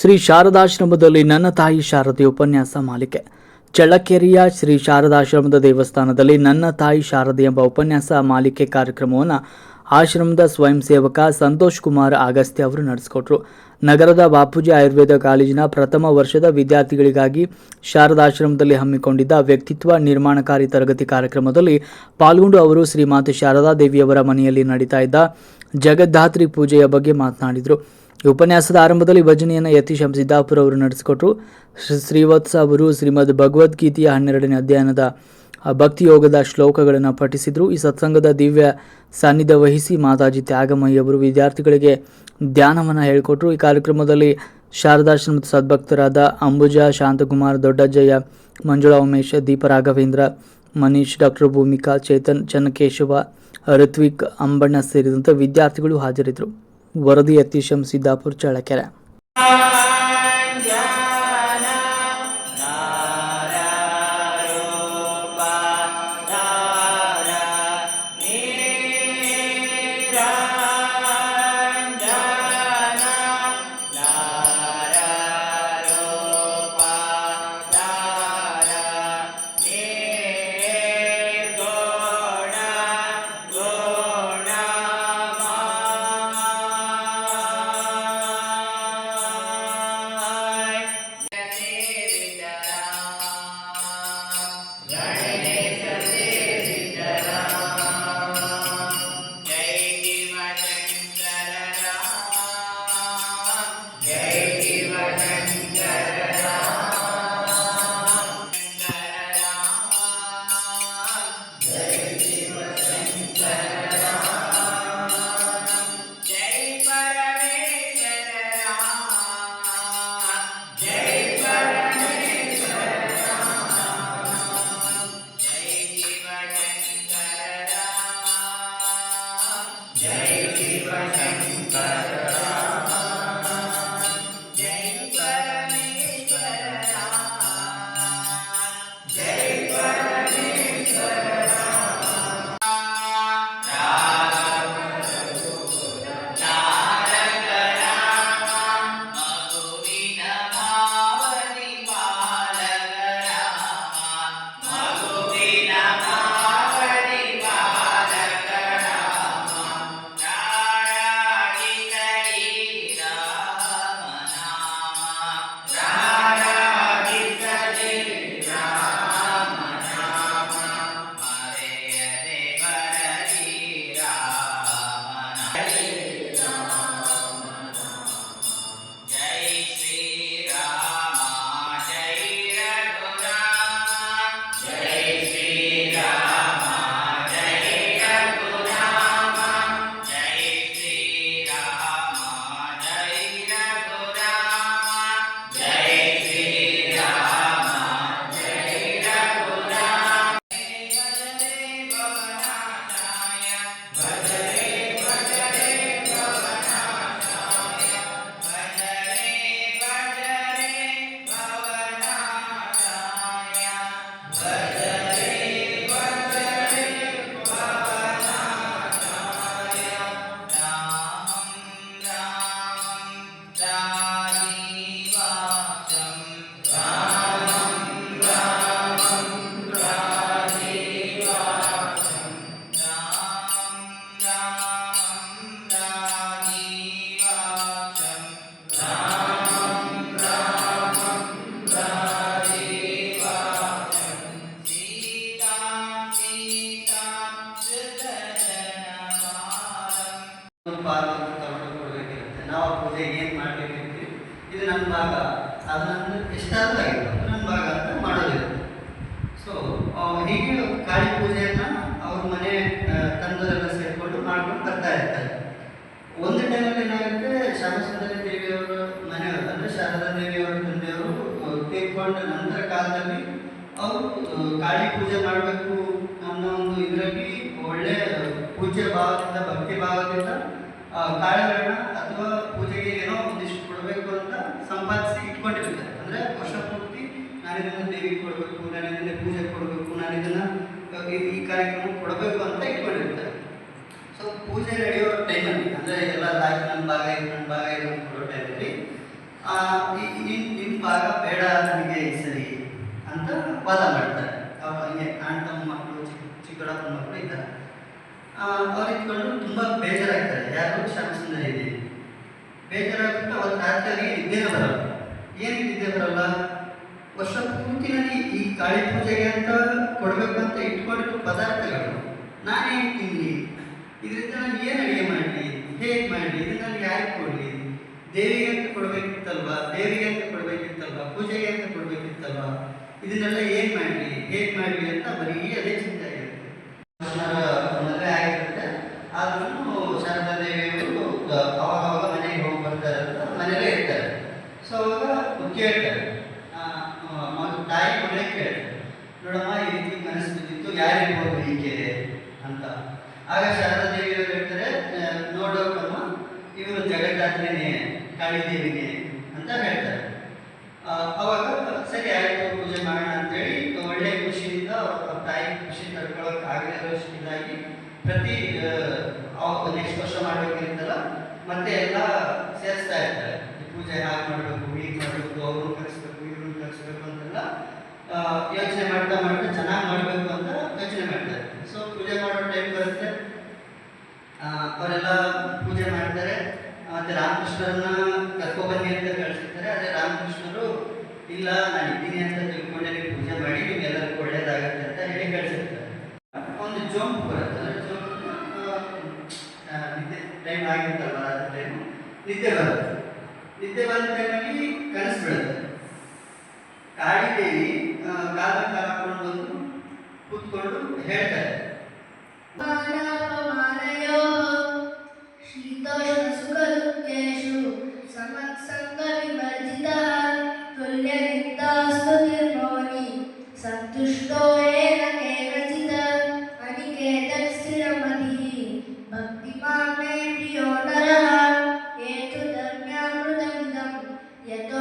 ಶ್ರೀ ಶಾರದಾಶ್ರಮದಲ್ಲಿ ನನ್ನ ತಾಯಿ ಶಾರದೆ ಉಪನ್ಯಾಸ ಮಾಲಿಕೆ. ಚಳ್ಳಕೆರೆಯ ಶ್ರೀ ಶಾರದಾಶ್ರಮದ ದೇವಸ್ಥಾನದಲ್ಲಿ ನನ್ನ ತಾಯಿ ಶಾರದೆ ಎಂಬ ಉಪನ್ಯಾಸ ಮಾಲಿಕೆ ಕಾರ್ಯಕ್ರಮವನ್ನು ಆಶ್ರಮದ ಸ್ವಯಂ ಸೇವಕ ಸಂತೋಷ್ ಕುಮಾರ್ ಅಗಸ್ತ್ಯ ಅವರು ನಡೆಸಿಕೊಟ್ರು. ನಗರದ ಬಾಪೂಜಿ ಆಯುರ್ವೇದ ಕಾಲೇಜಿನ ಪ್ರಥಮ ವರ್ಷದ ವಿದ್ಯಾರ್ಥಿಗಳಿಗಾಗಿ ಶಾರದಾಶ್ರಮದಲ್ಲಿ ಹಮ್ಮಿಕೊಂಡಿದ್ದ ವ್ಯಕ್ತಿತ್ವ ನಿರ್ಮಾಣಕಾರಿ ತರಗತಿ ಕಾರ್ಯಕ್ರಮದಲ್ಲಿ ಪಾಲ್ಗೊಂಡು ಅವರು ಶ್ರೀಮಾತೆ ಶಾರದಾ ದೇವಿಯವರ ಮನೆಯಲ್ಲಿ ನಡೀತಾ ಇದ್ದ ಜಗದ್ಧಾತ್ರಿ ಪೂಜೆಯ ಬಗ್ಗೆ ಮಾತನಾಡಿದರು. ಉಪನ್ಯಾಸದ ಆರಂಭದಲ್ಲಿ ಭಜನೆಯನ್ನು ಯತೀಶ್ ಸಿದ್ದಾಪುರ ಅವರು ನಡೆಸಿಕೊಟ್ರು. ಶ್ರೀ- ಶ್ರೀವತ್ಸ ಅವರು ಶ್ರೀಮದ್ ಭಗವದ್ಗೀತೆಯ ಹನ್ನೆರಡನೇ ಅಧ್ಯಯನದ ಭಕ್ತಿಯೋಗದ ಭಕ್ತಿ ಯೋಗದ ಶ್ಲೋಕಗಳನ್ನು ಪಠಿಸಿದರು. ಈ ಸತ್ಸಂಗದ ದಿವ್ಯ ಸಾನ್ನಿಧ್ಯ ವಹಿಸಿ ಮಾತಾಜಿ ತ್ಯಾಗಮಯ್ಯ ಅವರು ವಿದ್ಯಾರ್ಥಿಗಳಿಗೆ ಧ್ಯಾನವನ್ನು ಹೇಳಿಕೊಟ್ರು. ಈ ಕಾರ್ಯಕ್ರಮದಲ್ಲಿ ಶಾರದಾಶ್ರಮದ ಸದ್ಭಕ್ತರಾದ ಅಂಬುಜಾ, ಶಾಂತಕುಮಾರ್, ದೊಡ್ಡಜ್ಜಯ್ಯ, ಮಂಜುಳಾ ಉಮೇಶ್ ದೀಪ ರಾಘವೇಂದ್ರ ಮನೀಶ್, ಡಾಕ್ಟರ್ ಭೂಮಿಕಾ, ಚೇತನ್, ಚನ್ನಕೇಶವ, ಋತ್ವಿಕ್, ಅಂಬಣ್ಣ ಸೇರಿದಂತೆ ವಿದ್ಯಾರ್ಥಿಗಳು ಹಾಜರಿದ್ದರು ವರದಿ ಅತಿಶಂ ಸಿದ್ದಾಪುರ ಚಳ್ಳಕೆರೆ. ಒಂದು ನನ್ನ ಭಾಗ ಅಂತ ಮಾಡೋದಿರುತ್ತೆ ಸೊ ಹೀಗೆ ಕಾಳಿ ಪೂಜೆಯನ್ನು ಅವ್ರ ಮನೆ ತಂದೋರೆಲ್ಲ ಸೇರಿಕೊಂಡು ಮಾಡ್ಕೊಂಡು ಬರ್ತಾ ಇರ್ತಾರೆ. ಒಂದು ಟೈಮಲ್ಲಿ ಏನಾಗುತ್ತೆ ಶ್ಯಾಮಸುಂದರಿ ದೇವಿಯವರು ಮನೆಯವರು ಅಂದರೆ ಶಾರದಾ ದೇವಿಯವರ, ತಂದೆಯವರು ತೀರ್ಕೊಂಡ ನಂತರ ಕಾಲದಲ್ಲಿ ಅವರು ಕಾಳಿ ಪೂಜೆ ಮಾಡಬೇಕು ಅನ್ನೋ ಒಂದು ಇದರಲ್ಲಿ ಒಳ್ಳೆ ಪೂಜ್ಯ ಭಾವದಿಂದ, ಭಕ್ತಿ ಭಾವದಿಂದ ಕಾಳುಗಳನ್ನ ಅಥವಾ ಪೂಜೆಗೆ ಏನೋ ಒಂದಿಷ್ಟು ಕೊಡಬೇಕು ಅಂತ ಸಂಪಾದಿಸಿ ಇಟ್ಕೊಂಡಿರ್ತಾರೆ ಅಂದರೆ ವರ್ಷ ಪೂರ್ತಿ ನಾನು ಇದನ್ನು ದೇವಿಗೆ ಕೊಡಬೇಕು ನಾನು ಇದನ್ನ ಪೂಜೆ ಕೊಡಬೇಕು ನಾನು ಇದನ್ನು, ಈ- ಕಾರ್ಯಕ್ರಮ ಕೊಡಬೇಕು ಅಂತ ಇಟ್ಕೊಂಡಿರ್ತಾರೆ. ಸೊ ಪೂಜೆ ನಡೆಯೋ ಟೈಮಲ್ಲಿ ಅಂದರೆ ಎಲ್ಲ ಆಯ್ತು ನನ್ನ ಭಾಗ, ಇದು ನನ್ನ ಭಾಗ, ಇದು ಕೊಡೋ ಟೈಮಲ್ಲಿ ನಿನ್ ಭಾಗ ಬೇಡ ನನಗೆ ಈ ಸರಿ ಅಂತ ವಾದ ಮಾಡ್ತಾರೆ. ಅವ್ರು ಹಂಗೆ ಅಣ್ಣ ತಮ್ಮ ಮಕ್ಕಳು ಚಿಕ್ಕ ಚಿಕ್ಕಡಪ್ಪನ ಮಕ್ಕಳು ಇದ್ದಾರೆ. ಅವ್ರು ಇಟ್ಕೊಂಡು ತುಂಬ ಬೇಜಾರಾಗ್ತಾರೆ. ಯಾರು ಶ್ಯಾಮಸುಂದರಿ ಇದೆ? ಬೇಜಾರಾಗ್ಬಿಟ್ಟು ಅವತ್ತು ರಾತ್ರಿ ಅವರಿಗೆ ನಿದ್ದೆನೇ ಬರಲ್ಲ. ಏನಕ್ಕೆ ನಿದ್ದೆ ಬರಲ್ಲ? ವರ್ಷ ಪೂರ್ತಿ ಈ ಕಾಳಿ ಪೂಜೆಗೆ ಅಂತ ಕೊಡಬೇಕಂತ ಇಟ್ಕೊಂಡಿರೋ ಪದಾರ್ಥಗಳು ನಾನೇನು ತಿನ್ನಲಿ ಇದರಿಂದ ನಾನು ಏನು ಅಡುಗೆ ಮಾಡಲಿ? ಹೇಗೆ ಮಾಡಲಿ? ಇದು ನನಗೆ ಯಾರಿಗೆ ಕೊಡಲಿ? ದೇವಿಗೆ ಅಂತ ಕೊಡಬೇಕಿತ್ತಲ್ವಾ? ದೇವಿಗೆ ಅಂತ ಕೊಡಬೇಕಿತ್ತಲ್ವಾ? ಪೂಜೆಗೆ ಅಂತ ಕೊಡಬೇಕಿತ್ತಲ್ವಾ? ಇದನ್ನೆಲ್ಲ ಏನು ಮಾಡಲಿ? ಹೇಗೆ ಮಾಡಲಿ ಅಂತ ಬರೀ ಅದೇ ಚಿಂತೆ ಆಗಿರುತ್ತೆ ಕೃಷ್ಣರ ಮದುವೆ ಆಗಿರುತ್ತೆ ಆದ್ರೂ ಶಾರದಾ ದೇವಿಯವರು ಅವಾಗ ಅವಾಗ ಮನೆಗೆ ಹೋಗಿ ಬರ್ತಾರೆ ಅಂತ ಮನೇಲೇ ಇರ್ತಾರೆ ಸೊ ಅವಾಗ ಕೇಳ್ತಾರೆ ಆ, ಆ, ಮಗು ತಾಯಿ ಮಗಳೇ ಕೇಳ್ತಾರೆ ನೋಡಮ್ಮ ಈ ರೀತಿ ಮನಸ್ಸು ಯಾರಿಗೆ ಹೀಗೆ ಅಂತ. ಆಗ ಶಾರದಾ ದೇವಿಯವರು ಹೇಳ್ತಾರೆ ನೋಡೋಕಮ್ಮ ಇವರು ಜಗದಾತ್ರೇನೆ, ಕಾಳಿದೇವಿನೇ ಅಂತ ಹೇಳ್ತಾರೆ. ಅವಾಗ ಸರಿ ಆಯಿತು, ಪೂಜೆ ಮಾಡೋಣ ಅಂತೇಳಿ, ಒಳ್ಳೆ ಖುಷಿಯಿಂದ ಅವ್ರ ತಾಯಿ ಖುಷಿ ತಡ್ಕೊಳ್ಳೋಕೆ ಆಗದೆ ಇದಾಗಿ ಪ್ರತಿ ನೆಕ್ಸ್ಟ್ ವರ್ಷ ಮಾಡಬೇಕಿರ್ತಲ್ಲ ಮತ್ತೆ ಎಲ್ಲ ಸೇರಿಸ್ತಾ ಇರ್ತಾರೆ ಈ ಪೂಜೆ ಹಾಗೆ ಮಾಡಬೇಕು ಹೀಗೆ ಮಾಡಬೇಕು ಅವ್ರನ್ನ ಕಲಿಸ್ಬೇಕು ಇವ್ರನ್ನ ಕಲಿಸ್ಬೇಕು ಅಂತೆಲ್ಲ ಆ, ಯೋಚನೆ ಮಾಡ್ತಾ ಮಾಡ್ತಾ ಚೆನ್ನಾಗಿ ಮಾಡಬೇಕು ಅಂತ ಯೋಚನೆ ಮಾಡ್ತಾರೆ ಸೊ ಪೂಜೆ ಮಾಡೋ ಟೈಮ್ ಬರುತ್ತೆ ಆ, ಅವರೆಲ್ಲ ಪೂಜೆ ಮಾಡ್ತಾರೆ ಮತ್ತೆ ರಾಮಕೃಷ್ಣರನ್ನ ಕರ್ಕೊಬನ್ನಿ ಅಂತ ಕಳಿಸಿರ್ತಾರೆ ಆದರೆ ರಾಮಕೃಷ್ಣರು, ಇಲ್ಲ, ನಾನು ಇದ್ದೀನಿ ಅಂತ ತಿಳ್ಕೊಂಡೆ ಪೂಜೆ ಮಾಡಿ ನಿಮ್ಗೆಲ್ಲರಿಗೂ ಒಳ್ಳೇದಾಗತ್ತೆ ಅಂತ ಹೇಳಿ ಕಳಿಸಿರ್ತಾರೆ. ಒಂದು ಜಂಪ್ ಬರುತ್ತೆ ಜಂಪ್ ನಿದ್ದೆ ಟೈಮ್ ಆಗಿರ್ತಲ್ಲ ಅದು ಟೈಮ್ ನಿದ್ದೆ ಬರುತ್ತೆ. ನಿದ್ದೆ ಬಂದ ಟೈಮಲ್ಲಿ ಕನಸು ಬೀಳುತ್ತೆ ಕಾಳಿದೇವಿ ಕಾಲ ಕಾಲ ಹಾಕೊಂಡು ಬಂದು ಕೂತ್ಕೊಂಡು ಹೇಳ್ತಾರೆ. y